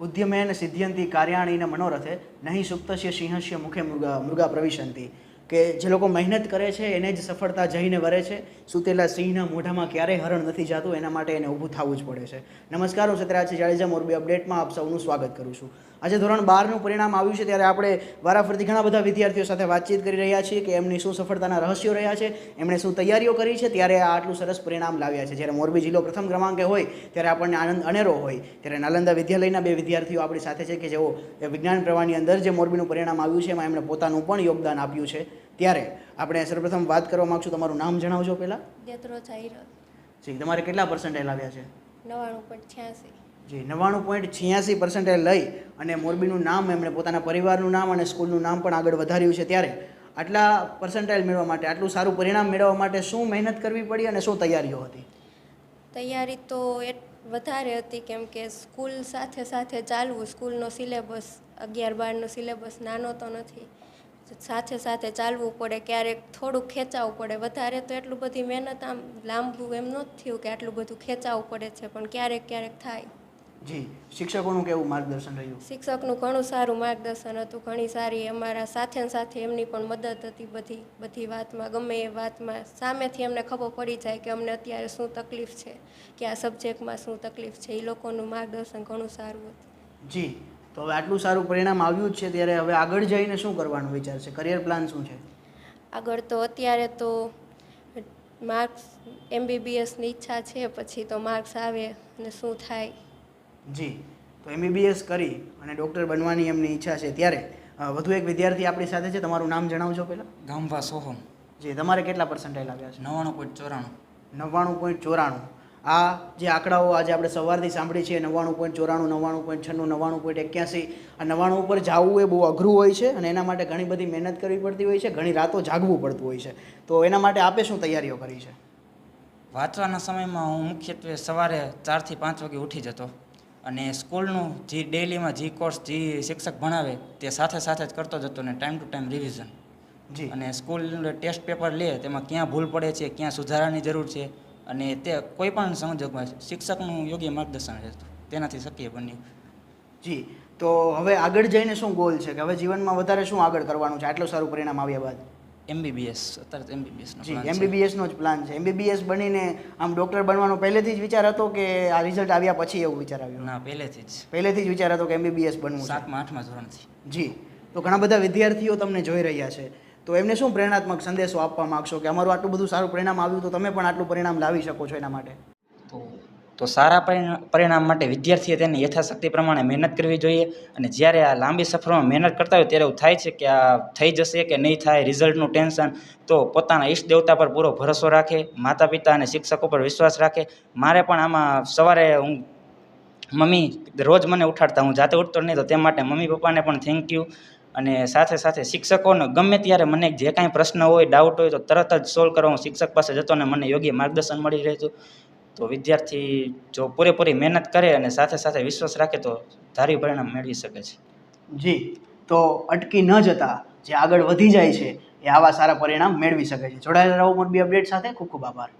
ઉદ્યમેન સિદ્ધ્યંતિ કાર્યાણીને મનોરથે નહીં સુપ્તસ્ય સિંહસ્ય મુખે મૃગા મૃગા પ્રવિશંતિ. કે જે લોકો મહેનત કરે છે, એને જ સફળતા જઈને વરે છે, સુતેલા સિંહના મોઢામાં ક્યારેય હરણ નથી જાતું, એના માટે એને ઊભું થવું જ પડે છે. નમસ્કાર, હું સત્યરાજ જાડેજા, મોરબી અપડેટમાં આપ સૌનું સ્વાગત કરું છું. આજે ધોરણ બારનું પરિણામ આવ્યું છે ત્યારે આપણે વારાફરતી ઘણા બધા વિદ્યાર્થીઓ સાથે વાતચીત કરી રહ્યા છીએ કે એમની શું સફળતાના રહસ્યો રહ્યા છે એમણે શું તૈયારીઓ કરી છે ત્યારે આ આટલું સરસ પરિણામ લાવ્યા છે. જ્યારે મોરબી જિલ્લો પ્રથમ ક્રમાંકે હોય ત્યારે આપણને આનંદ અનેરો હોય. ત્યારે નાલંદા વિદ્યાલયના બે વિદ્યાર્થીઓ આપણી સાથે છે કે જેઓ વિજ્ઞાન પ્રવાહની અંદર જે મોરબીનું પરિણામ આવ્યું છે એમાં એમણે પોતાનું પણ યોગદાન આપ્યું છે. ત્યારે આપણે સર્વપ્રથમ વાત કરવા માગશું તમારું નામ જણાવજો પહેલાં. જી તમારે કેટલા પર્સન્ટેજ આવ્યા છે? નવ્વાણું પોઈન્ટ છ્યાસી. જી નવ્વાણું પોઈન્ટ છ્યાસી પર્સન્ટેજ લઈ અને મોરબીનું નામ એમણે પોતાના પરિવારનું નામ અને સ્કૂલનું નામ પણ આગળ વધાર્યું છે ત્યારે આટલા પર્સન્ટાઇલ મેળવવા માટે, આટલું સારું પરિણામ મેળવવા માટે શું મહેનત કરવી પડી અને શું તૈયારીઓ હતી? તૈયારી તો વધારે હતી કેમ કે સ્કૂલ સાથે સાથે ચાલવું, સ્કૂલનો સિલેબસ, અગિયાર બારનો સિલેબસ નાનો તો નથી. સાથે સાથે ચાલવું પડે, ક્યારેક થોડુંક ખેંચાવું પડે. વધારે તો એટલું બધી મહેનત આમ લાંબુ એમ નથી થયું કે આટલું બધું ખેંચાવું પડે છે, પણ ક્યારેક ક્યારેક થાય. જી શિક્ષકોનું કેવું માર્ગદર્શન રહ્યું? શિક્ષકનું ઘણું સારું માર્ગદર્શન હતું ઘણી સારી અમારા સાથે ને સાથે એમની પણ મદદ હતી બધી બધી વાતમાં ગમે એ વાતમાં. સામેથી એમને ખબર પડી જાય કે અમને અત્યારે શું તકલીફ છે કે આ સબ્જેક્ટમાં શું તકલીફ છે એ લોકોનું માર્ગદર્શન ઘણું સારું હતું. જી તો હવે આટલું સારું પરિણામ આવ્યું જ છે ત્યારે હવે આગળ જઈને શું કરવાનું વિચાર છે? કરિયર પ્લાન શું છે? આગળ તો અત્યારે તો માર્ક્સ એમબીબીએસની ઈચ્છા છે પછી તો માર્ક્સ આવે અને શું થાય. જી. તો એમબીબીએસ કરી અને ડૉક્ટર બનવાની એમની ઈચ્છા છે ત્યારે વધુ એક વિદ્યાર્થી આપણી સાથે છે તમારું નામ જણાવજો પહેલાં. ગામભા સોહમ. જી તમારે કેટલા પર્સન્ટેજ આવ્યા છે? નવ્વાણું પોઈન્ટ ચોરાણું. નવ્વાણું પોઈન્ટ ચોરાણું. આ જે આંકડાઓ આજે આપણે સવારથી સાંભળી છે નવ્વાણું પોઈન્ટ ચોરાણું નવ્વાણું પોઈન્ટ છન્નું નવ્વાણું પોઈન્ટ એક્યાસી આ નવ્વાણું ઉપર જાવું એ બહુ અઘરું હોય છે અને એના માટે ઘણી બધી મહેનત કરવી પડતી હોય છે ઘણી રાતો જાગવું પડતું હોય છે. તો એના માટે આપે શું તૈયારીઓ કરી છે? વાંચવાના સમયમાં હું મુખ્યત્વે સવારે ચારથી પાંચ વાગે ઉઠી જતો. અને સ્કૂલનું જે ડેલીમાં જે કોર્સ જે શિક્ષક ભણાવે તે સાથે સાથે જ કરતો જતો ને ટાઈમ ટુ ટાઈમ રિવિઝન. જી. અને સ્કૂલ ટેસ્ટ પેપર લે તેમાં ક્યાં ભૂલ પડે છે ક્યાં સુધારાની જરૂર છે અને તે કોઈ પણ સંજોગમાં શિક્ષકનું યોગ્ય માર્ગદર્શન રહેતું તેનાથી શક્ય બન્યું. જી. તો હવે આગળ જઈને શું ગોલ છે? કે હવે જીવનમાં વધારે શું આગળ કરવાનું છે? આટલું સારું પરિણામ આવ્યા બાદ. એમબીબીએસ અત્યારે એમબીબીએસનો જી એમબીબીએસનો જ પ્લાન છે. એમબીબીએસ બનીને આમ ડૉક્ટર બનવાનો પહેલેથી જ વિચાર હતો કે આ રિઝલ્ટ આવ્યા પછી એવું વિચાર આવ્યો? ના પહેલેથી જ. પહેલેથી જ વિચાર હતો કે એમબીબીએસ બનવું છે. સાતમા આઠમા ધોરણથી. જી. તો ઘણા બધા વિદ્યાર્થીઓ તમને જોઈ રહ્યા છે. તો એમને શું પ્રેરણાત્મક સંદેશો આપવા માંગશો? કે અમારું આટલું બધું સારું પરિણામ આવ્યું તો તમે પણ આટલું પરિણામ લાવી શકો છો એના માટે? તો સારા પરિણા- પરિણામ માટે વિદ્યાર્થીએ તેની યથાશક્તિ પ્રમાણે મહેનત કરવી જોઈએ અને જ્યારે આ લાંબી સફરમાં મહેનત કરતા હોય ત્યારે એવું થાય છે કે આ થઈ જશે કે નહીં થાય, રિઝલ્ટનું ટેન્શન, તો પોતાના ઈષ્ટ દેવતા પર પૂરો ભરોસો રાખે માતા પિતા અને શિક્ષકો પર વિશ્વાસ રાખે. મારે પણ આમાં સવારે હું મમ્મી રોજ મને ઉઠાડતા, હું જાતે ઉઠતો નહીં તો તે માટે મમ્મી પપ્પાને પણ થેન્ક યુ અને સાથે સાથે શિક્ષકોને ગમે ત્યારે મને જે કાંઈ પ્રશ્ન હોય ડાઉટ હોય તો તરત જ સોલ્વ કરવા હું શિક્ષક પાસે જતો અને મને યોગ્ય માર્ગદર્શન મળી રહેતું. તો વિદ્યાર્થી જો પૂરેપૂરી મહેનત કરે અને સાથે સાથે વિશ્વાસ રાખે તો ધાર્યું પરિણામ મેળવી શકે છે. જી, તો અટકી ન જતા જે આગળ વધી જાય છે એ આવા સારા પરિણામ મેળવી શકે છે. જોડાયેલા રહો મોરબી અપડેટ સાથે, ખૂબ ખૂબ આભાર.